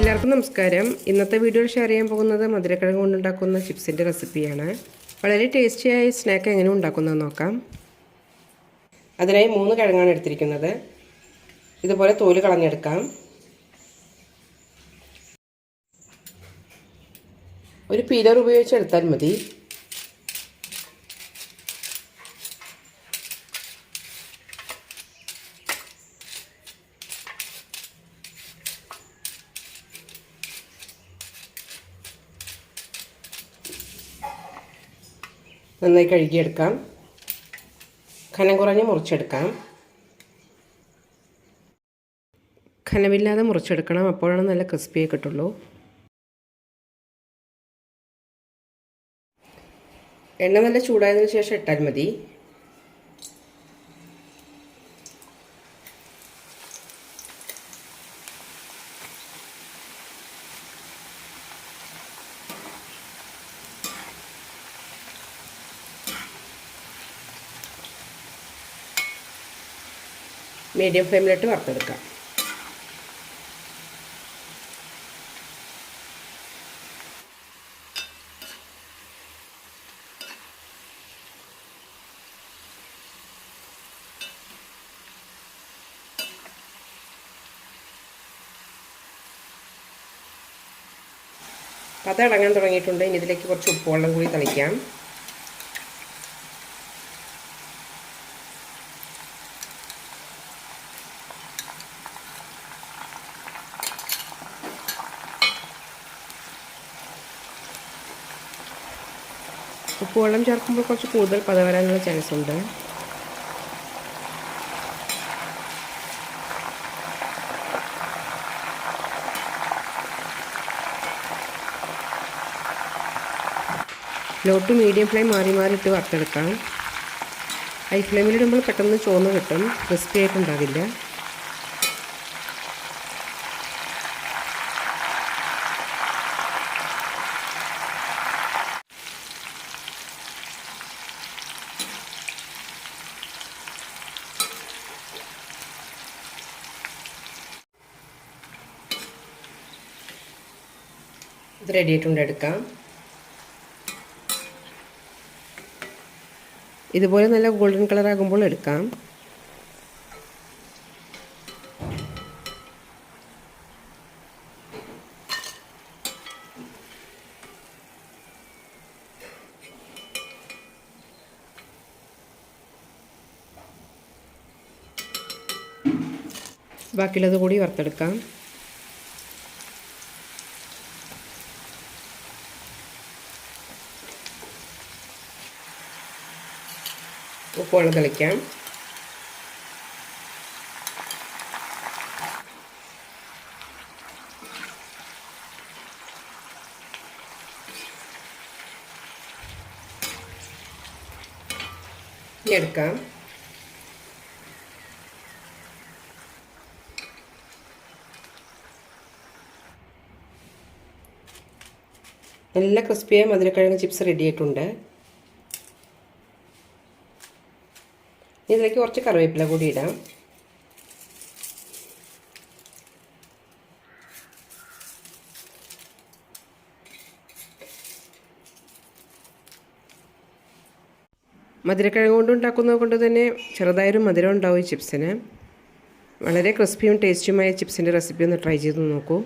എല്ലാവർക്കും നമസ്കാരം. ഇന്നത്തെ വീഡിയോയിൽ ഷെയർ ചെയ്യാൻ പോകുന്നത് മധുരക്കിഴങ്ങ് കൊണ്ടുണ്ടാക്കുന്ന ചിപ്സിന്റെ റെസിപ്പിയാണ് വളരെ ടേസ്റ്റിയായ സ്നാക്ക് എങ്ങനെ ഉണ്ടാക്കുന്നത് നോക്കാം. അതിനായി മൂന്ന് കിഴങ്ങാണ് എടുത്തിരിക്കുന്നത്. ഇതുപോലെ തോൽ കളഞ്ഞെടുക്കാം. ഒരു പീലർ ഉപയോഗിച്ച് എടുത്താൽ മതി. നന്നായി കഴുകിയെടുക്കാം. ഖനം കുറഞ്ഞ് മുറിച്ചെടുക്കാം. ഖനമില്ലാതെ മുറിച്ചെടുക്കണം. അപ്പോഴാണ് നല്ല ക്രിസ്പിയായി കിട്ടുള്ളൂ. എണ്ണ നല്ല ചൂടായതിനു ശേഷം ഇട്ടാൽ മതി. മീഡിയം ഫ്ലെയിമിലിട്ട് വറുത്തെടുക്കാം. കഥ അടങ്ങാൻ തുടങ്ങിയിട്ടുണ്ട്. ഇനി ഇതിലേക്ക് കുറച്ച് ഉപ്പുവെള്ളം കൂടി തളിക്കാം. ഉപ്പുവെള്ളം ചേർക്കുമ്പോൾ കുറച്ച് കൂടുതൽ പത വരാനുള്ള ചാൻസ് ഉണ്ട്. ലോ ടു മീഡിയം ഫ്ലെയിം മാറി മാറി ഇട്ട് വറുത്തെടുക്കാം. ഹൈ ഫ്ലെയിമിലിടുമ്പോൾ പെട്ടെന്ന് ചോന്ന് കിട്ടും. ക്രിസ്പി ആയിട്ടുണ്ടാവില്ല. ഇത് റെഡി എടുക്കാം. ഇതുപോലെ നല്ല ഗോൾഡൻ കളർ ആകുമ്പോൾ എടുക്കാം. ബാക്കിയുള്ളത് കൂടി വറുത്തെടുക്കാം. ഉപ്പുവെള്ളം തളിക്കാം. ഇനി എടുക്കാം. നല്ല ക്രിസ്പിയായ മധുരക്കിഴങ്ങ് ചിപ്സ് റെഡി ഇതിലേക്ക് കുറച്ച് കറിവേപ്പില കൂടി ഇടാം. മധുരക്കിഴങ്ങ് കൊണ്ട് ഉണ്ടാക്കുന്നത് കൊണ്ട് തന്നെ ചെറുതായൊരു മധുരം ഉണ്ടാവും ഈ ചിപ്സിന്. വളരെ ക്രിസ്പിയും ടേസ്റ്റിയുമായ ചിപ്സിന്റെ റെസിപ്പി ഒന്ന് ട്രൈ ചെയ്ത് നോക്കൂ.